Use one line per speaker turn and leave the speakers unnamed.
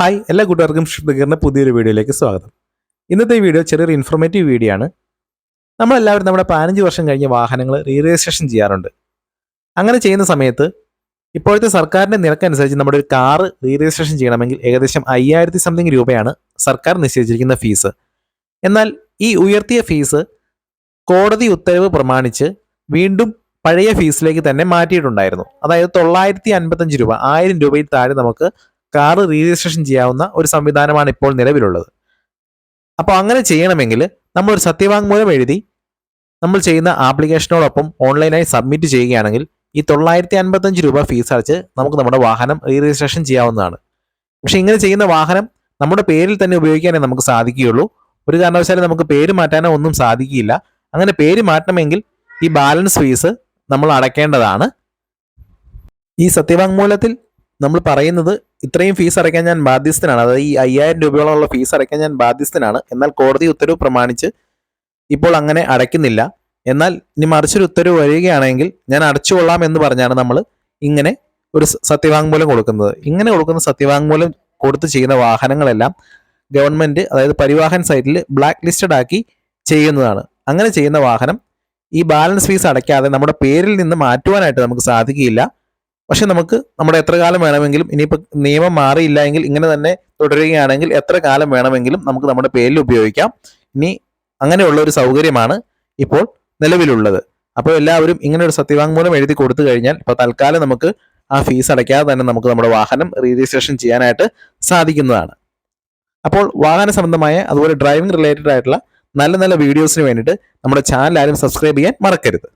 Hi എല്ലാ കൂട്ടുകാർക്കും shift പുതിയൊരു വീഡിയോയിലേക്ക് സ്വാഗതം. ഇന്നത്തെ വീഡിയോ ചെറിയൊരു ഇൻഫോർമേറ്റീവ് വീഡിയോ ആണ്. നമ്മളെല്ലാവരും നമ്മുടെ പതിനഞ്ച് വർഷം കഴിഞ്ഞ വാഹനങ്ങൾ റീ രജിസ്ട്രേഷൻ ചെയ്യാറുണ്ട്. അങ്ങനെ ചെയ്യുന്ന സമയത്ത് ഇപ്പോഴത്തെ സർക്കാരിന്റെ നിരക്കനുസരിച്ച് നമ്മുടെ ഒരു കാറ് റീ രജിസ്ട്രേഷൻ ചെയ്യണമെങ്കിൽ ഏകദേശം അയ്യായിരത്തി സംതിങ് രൂപയാണ് സർക്കാർ നിശ്ചയിച്ചിരിക്കുന്ന ഫീസ് എന്നാൽ ഈ ഉയർത്തിയ ഫീസ് കോടതി ഉത്തരവ് പ്രമാണിച്ച് വീണ്ടും പഴയ ഫീസിലേക്ക് തന്നെ മാറ്റിയിട്ടുണ്ടായിരുന്നു. അതായത് തൊള്ളായിരത്തി അൻപത്തഞ്ച് രൂപ ആയിരം രൂപയിൽ താഴെ നമുക്ക് കാർ റീ രജിസ്ട്രേഷൻ ചെയ്യാവുന്ന ഒരു സംവിധാനമാണ് ഇപ്പോൾ നിലവിലുള്ളത്. അപ്പോൾ അങ്ങനെ ചെയ്യണമെങ്കിൽ നമ്മൾ ഒരു സത്യവാങ്മൂലം എഴുതി നമ്മൾ ചെയ്യുന്ന ആപ്ലിക്കേഷനോടൊപ്പം ഓൺലൈനായി സബ്മിറ്റ് ചെയ്യുകയാണെങ്കിൽ ഈ തൊള്ളായിരത്തി അൻപത്തഞ്ച് രൂപ ഫീസ് അടച്ച് നമുക്ക് നമ്മുടെ വാഹനം റീ രജിസ്ട്രേഷൻ ചെയ്യാവുന്നതാണ്. പക്ഷെ ഇങ്ങനെ ചെയ്യുന്ന വാഹനം നമ്മുടെ പേരിൽ തന്നെ ഉപയോഗിക്കാനേ നമുക്ക് സാധിക്കുകയുള്ളൂ. ഒരു കാരണവശാലും നമുക്ക് പേര് മാറ്റാനോ ഒന്നും സാധിക്കില്ല അങ്ങനെ പേര് മാറ്റണമെങ്കിൽ ഈ ബാലൻസ് ഫീസ് നമ്മൾ അടയ്ക്കേണ്ടതാണ് ഈ സത്യവാങ്മൂലത്തിൽ നമ്മൾ പറയുന്നത് ഇത്രയും ഫീസ് അടയ്ക്കാൻ ഞാൻ ബാധ്യസ്ഥനാണ്. അതായത് ഈ അയ്യായിരം രൂപയോളമുള്ള ഫീസ് അടയ്ക്കാൻ ഞാൻ ബാധ്യസ്ഥനാണ്. എന്നാൽ കോടതി ഉത്തരവ് പ്രമാണിച്ച് ഇപ്പോൾ അങ്ങനെ അടയ്ക്കുന്നില്ല. എന്നാൽ ഇനി മറിച്ചൊരു ഉത്തരവ് വരികയാണെങ്കിൽ ഞാൻ അടച്ചുകൊള്ളാം എന്ന് പറഞ്ഞാണ് നമ്മൾ ഇങ്ങനെ ഒരു സത്യവാങ്മൂലം കൊടുക്കുന്നത്. ഇങ്ങനെ കൊടുക്കുന്ന സത്യവാങ്മൂലം കൊടുത്ത് ചെയ്യുന്ന വാഹനങ്ങളെല്ലാം ഗവൺമെന്റ് അതായത് പരിവാഹൻ സൈറ്റിൽ ബ്ലാക്ക് ലിസ്റ്റഡ് ആക്കി ചെയ്യുന്നതാണ്. അങ്ങനെ ചെയ്യുന്ന വാഹനം ഈ ബാലൻസ് ഫീസ് അടയ്ക്കാതെ നമ്മുടെ പേരിൽ നിന്ന് മാറ്റുവാനായിട്ട് നമുക്ക് സാധിക്കുകയില്ല. പക്ഷെ നമുക്ക് നമ്മുടെ എത്ര കാലം വേണമെങ്കിലും ഇനിയിപ്പോൾ നിയമം മാറിയില്ല എങ്കിൽ ഇങ്ങനെ തന്നെ തുടരുകയാണെങ്കിൽ എത്ര കാലം വേണമെങ്കിലും നമുക്ക് നമ്മുടെ പേരിൽ ഉപയോഗിക്കാം. ഇനി അങ്ങനെയുള്ള ഒരു സൗകര്യമാണ് ഇപ്പോൾ നിലവിലുള്ളത്. അപ്പോൾ എല്ലാവരും ഇങ്ങനെ ഒരു സത്യവാങ്മൂലം എഴുതി കൊടുത്തു കഴിഞ്ഞാൽ ഇപ്പോൾ തൽക്കാലം നമുക്ക് ആ ഫീസ് അടയ്ക്കാതെ തന്നെ നമുക്ക് നമ്മുടെ വാഹനം രജിസ്ട്രേഷൻ ചെയ്യാനായിട്ട് സാധിക്കുന്നതാണ്. അപ്പോൾ വാഹന സംബന്ധമായ അതുപോലെ ഡ്രൈവിംഗ് റിലേറ്റഡ് ആയിട്ടുള്ള നല്ല നല്ല വീഡിയോസിന് വേണ്ടിയിട്ട് നമ്മുടെ ചാനൽ ആരും സബ്സ്ക്രൈബ് ചെയ്യാൻ മറക്കരുത്.